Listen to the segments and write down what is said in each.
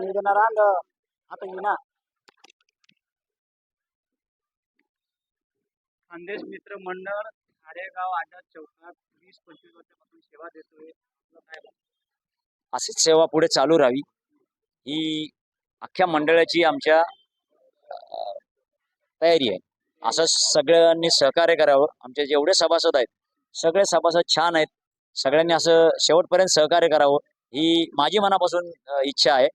रांद आता येईना खानदेश मित्र मंडळ आरेगाव आझाद चौकात वीस पंचवीस वर्षापासून सेवा देतोय. तुला काय वाटतं? अशीच सेवा पुढे चालू राहावी. ही अख्ख्या मंडळाची आमच्या अं, तयारी आहे. असं सगळ्यांनी सहकार्य करावं. आमचे जेवढे सभासद आहेत सगळे सभासद छान आहेत. सगळ्यांनी असं शेवटपर्यंत सहकार्य करावं. ही माझी मनापासून अं, इच्छा आहे.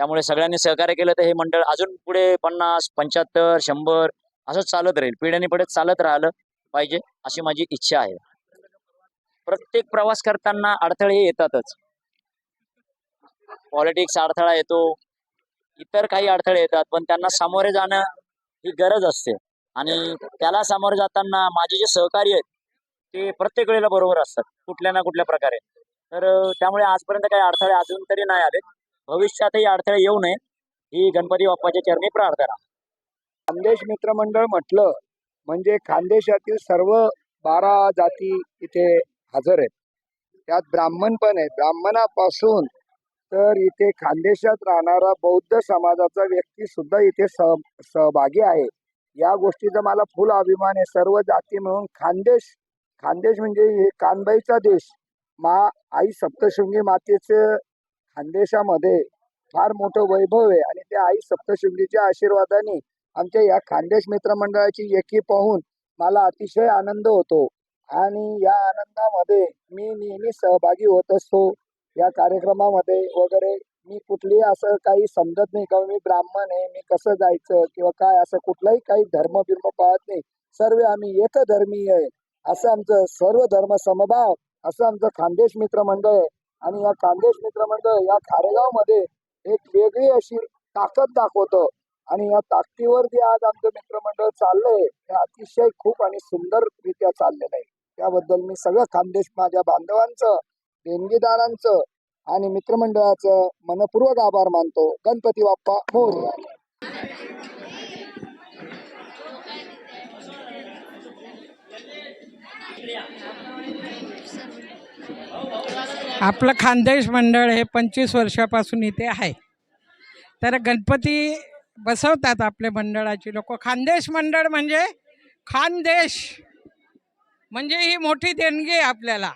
त्यामुळे सगळ्यांनी सहकार्य केलं तर हे मंडळ अजून पुढे पन्नास पंच्याहत्तर शंभर असंच चालत राहील. पिढ्याने पिढ्यात चालत राहिलं पाहिजे अशी माझी इच्छा आहे. प्रत्येक प्रवास करताना अडथळे हे येतातच. पॉलिटिक्स अडथळा येतो. इतर काही अडथळे येतात पण त्यांना सामोरे जाणं ही गरज असते. आणि त्याला सामोरे जाताना माझे जे सहकारी आहेत ते प्रत्येक वेळेला बरोबर असतात कुठल्या ना कुठल्या प्रकारे. तर त्यामुळे आजपर्यंत काही अडथळे अजून तरी नाही आले भविष्यातही अडथळे येऊ नये. ही गणपती बाप्पाच्या चरणी प्रार्थना. खानदेश मित्रमंडळ म्हटलं म्हणजे खानदेशातील सर्व बारा जाती इथे हजर आहेत. त्यात ब्राह्मण पण आहेत. ब्राह्मणापासून तर इथे खानदेशात राहणारा बौद्ध समाजाचा व्यक्ती सुद्धा इथे सह सहभागी आहे. या गोष्टीचा मला फुल अभिमान आहे. सर्व जाती मिळून खानदेश खानदेश म्हणजे हे कानबाईचा देश. मा आई सप्तशृंगी मातेचं खानदेशामध्ये फार मोठं वैभव आहे आणि त्या आई सप्तशृंगीच्या आशीर्वादाने आमच्या या खानदेश मित्रमंडळाची एकी पाहून मला अतिशय आनंद होतो. आणि या आनंदामध्ये मी नेहमी सहभागी होत असतो. या कार्यक्रमामध्ये वगैरे मी कुठलीही असं काही समजत नाही का मी ब्राह्मण आहे मी कसं जायचं किंवा काय असं कुठलाही काही धर्म बिर्म पाहत नाही. सर्व आम्ही एकधर्मीय आहे. असं आमचं सर्व धर्म समभाव असं आमचं खानदेश मित्रमंडळ आहे. आणि या खानदेश मित्रमंडळ या या खारेगावमध्ये एक वेगळी अशी ताकद दाखवतं. आणि या ताकदीवर जे आज आमचं मित्रमंडळ चाललंय. हे अतिशय खूप आणि सुंदररित्या चाललेलं आहे. त्याबद्दल मी सगळं खानदेश माझ्या बांधवांचं देणगीदारांचं आणि मित्रमंडळाचं मनपूर्वक आभार मानतो. गणपती बाप्पा मोरया. आपलं खानदेश मंडळ हे पंचवीस वर्षापासून इथे आहे. तर गणपती बसवतात आपले मंडळाची लोक. खानदेश मंडळ म्हणजे खानदेश. म्हणजे ही मोठी देणगी आहे आपल्याला.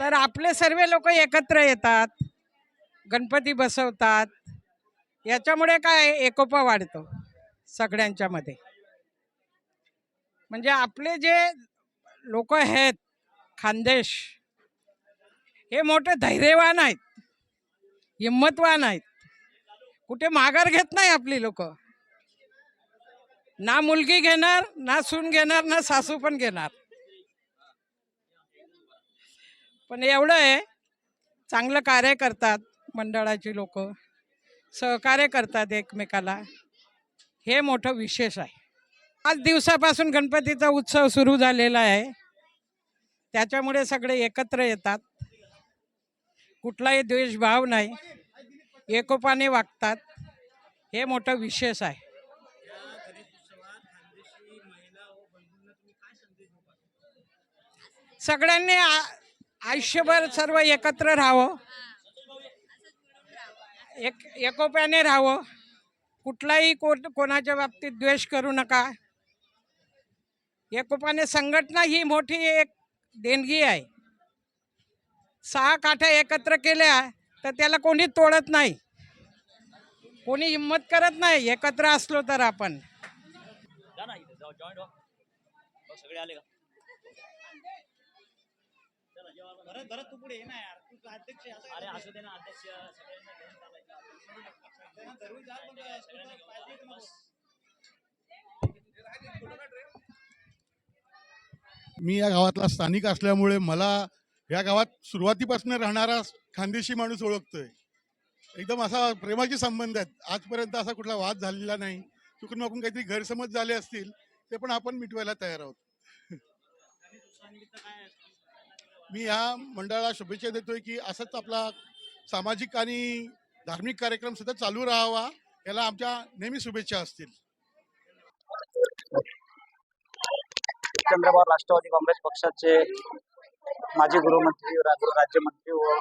तर आपले सर्व लोक एकत्र येतात गणपती बसवतात. याच्यामुळे काय एकोपा वाढतो सगळ्यांच्यामध्ये. म्हणजे आपले जे लोक आहेत खानदेश. हे मोठे धैर्यवान आहेत. हिंमतवान आहेत. कुठे माघार घेत नाही आपली लोक. ना मुलगी घेणार ना सून घेणार ना सासू पण घेणार. पण एवढं आहे चांगलं कार्य करतात मंडळाची लोक. सहकार्य करतात एकमेकाला. हे मोठं विशेष आहे. आज दिवसापासून गणपतीचा उत्सव सुरू झालेला आहे. त्याच्यामुळे सगळे एकत्र येतात. कुठलाही द्वेषभाव नाही. एकोपाने वागतात. हे मोठं विशेष आहे. सगळ्यांनी आ- आयुष्यभर सर्व एकत्र राहावं. एक एकोप्याने राहावं. कुठलाही को कोणाच्या बाबतीत द्वेष करू नका. एकोपाने संघटना ही मोठी एक देणगी आहे. सहा काठ्या एकत्र केल्या तर त्याला कोणी तोडत नाही. कोणी हिंमत करत नाही एकत्र असलो तर आपण. जा ना इथे जाऊ जॉईंट व्हा सगळे आले का चला जेव्हा भरत भरत तू पुढे ये ना यार तू अध्यक्ष अरे असू दे ना अध्यक्ष सगळ्यांना घेऊन चालायचं. सगळ्यांना घेऊन चालायचं. बस. मी या गावातला स्थानिक असल्यामुळे मला या गावात सुरुवातीपासून राहणारा खानदेशी माणूस ओळखतोय. एकदम असा प्रेमाचे संबंध आहेत. आजपर्यंत असा कुठला वाद झालेला नाही. चुकून माकून काहीतरी गैरसमज झाले असतील ते पण आपण मिटवायला तयार आहोत. मी ह्या मंडळाला शुभेच्छा देतोय की असंच आपला सामाजिक आणि धार्मिक कार्यक्रम सुद्धा चालू राहावा. याला आमच्या नेहमी शुभेच्छा असतील. चंद्रबार राष्ट्रवादी काँग्रेस पक्षाचे माजी गृहमंत्री राज्यमंत्री व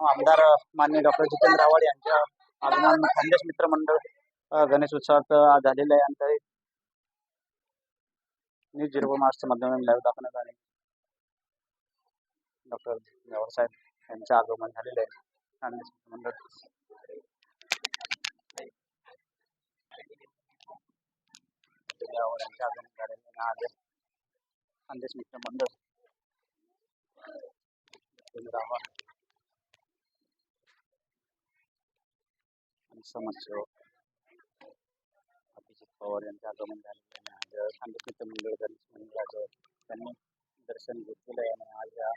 आमदार मान्य डॉक्टर जितेंद्र आव्हाड यांच्या आगमन खानदेश मित्र मंडळ गणेश उत्सवात झालेलं आहे आणि ते न्यूज झिरो मार्चच्या माध्यमातून लाईव्ह दाखवण्यात आले. डॉक्टर जवाहर साहेब यांचं आगमन झालेलं आहे खानदेश मित्र मंडळ जितेंद्र आव्हाड यांचं आगमन झालेलं आहे आज खानदेश मित्र मंडळ जितेंद्र आव्हाड आणि समाजसेवक अभिजित पवार यांचे आगमन झालेले आहे आज खानदेश मित्र मंडळ गणेश मंडळाचं त्यांनी दर्शन घेतलेलं आहे आणि आज या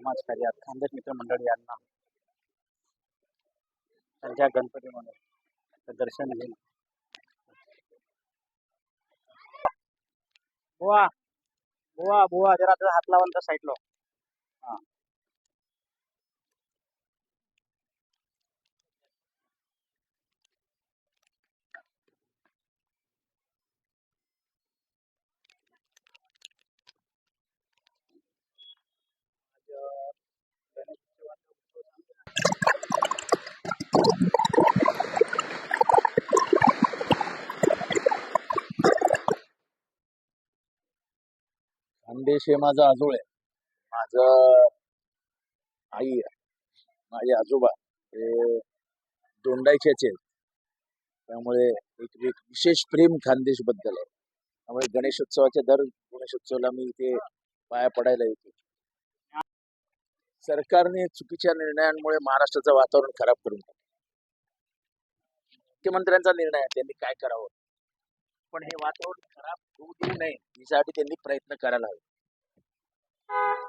समाजकार्यात खानदेश मित्र मंडळ यांना त्यांच्या गणपतीमध्ये दर्शन घेऊन बुवा बुवा बुवा जरा हात लावा त्या साईडला देश हे माझं आजोळ आहे. माझं आई आहे. माझे आजोबा हे दोंडाईच्याचे आहेत. त्यामुळे एक एक विशेष प्रेम खानदेशबद्दल आहे. त्यामुळे गणेशोत्सवाच्या दर गणेशोत्सवाला मी इथे पाया पडायला येतो. सरकारने चुकीच्या निर्णयांमुळे महाराष्ट्राचं वातावरण खराब करून मुख्यमंत्र्यांचा निर्णय आहे त्यांनी काय करावं? पण हे वातावरण खराब होऊ देऊ नये यासाठी त्यांनी प्रयत्न करायला हवे. you